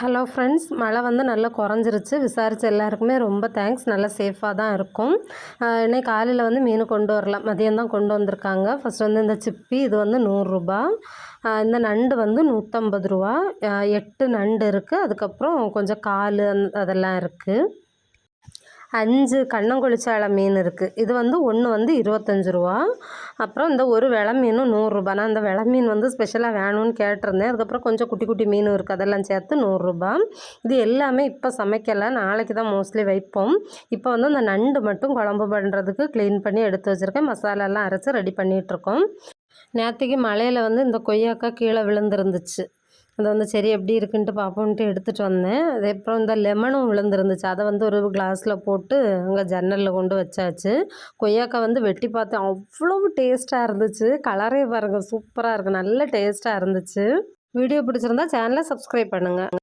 Hello friends மழை வந்து நல்லா குறைஞ்சிருச்சு. விசாரித்த எல்லாருக்குமே ரொம்ப தேங்க்ஸ் நல்லா சேஃபாக தான் இருக்கும். இன்னைக்கு காலையில் வந்து மீன் கொண்டு வரலாம். மதியம் தான் கொண்டு வந்திருக்காங்க. ஃபஸ்ட் வந்து இந்த சிப்பி இது வந்து நூறுரூபா. இந்த நண்டு வந்து நூற்றம்பது ரூபா. எட்டு நண்டு இருக்குது அதுக்கப்புறம் கொஞ்சம் கால் அந்த அதெல்லாம் இருக்குது அஞ்சு கண்ணங்குளிச்சால மீன் இருக்குது இது வந்து ஒன்று வந்து இருபத்தஞ்சி ரூபா. அப்புறம் இந்த ஒரு வில மீனும் நூறுரூபா நான் இந்த வெலை மீன் வந்து ஸ்பெஷலாக வேணும்னு கேட்டிருந்தேன். அதுக்கப்புறம் கொஞ்சம் குட்டி குட்டி மீனும் இருக்குது அதெல்லாம் சேர்த்து நூறுரூபா இது எல்லாமே இப்போ சமைக்கலை. நாளைக்கு தான் மோஸ்ட்லி வைப்போம். இப்போ வந்து அந்த நண்டு மட்டும் குழம்பு பண்ணுறதுக்கு க்ளீன் பண்ணி எடுத்து வச்சுருக்கேன். மசாலாலாம் அரைச்சி ரெடி பண்ணிகிட்ருக்கோம் நேற்றுக்கு மழையில் வந்து இந்த கொய்யாக்காய் கீழே விழுந்துருந்துச்சு. அது வந்து சரி எப்படி இருக்குன்ட்டு பார்ப்போன்ட்டு எடுத்துகிட்டு வந்தேன். அதுக்கப்புறம் இந்த லெமனும் விழுந்துருந்துச்சு. அதை வந்து ஒரு கிளாஸில் போட்டு அங்கே ஜன்னலில் கொண்டு வச்சாச்சு. கொய்யாக்காய் வந்து வெட்டி பார்த்தேன். அவ்வளோ டேஸ்ட்டாக இருந்துச்சு. கலரே பாருங்கள் சூப்பராக இருக்குது நல்ல டேஸ்ட்டாக இருந்துச்சு. வீடியோ பிடிச்சிருந்தா சேனலை சப்ஸ்கிரைப் பண்ணுங்கள்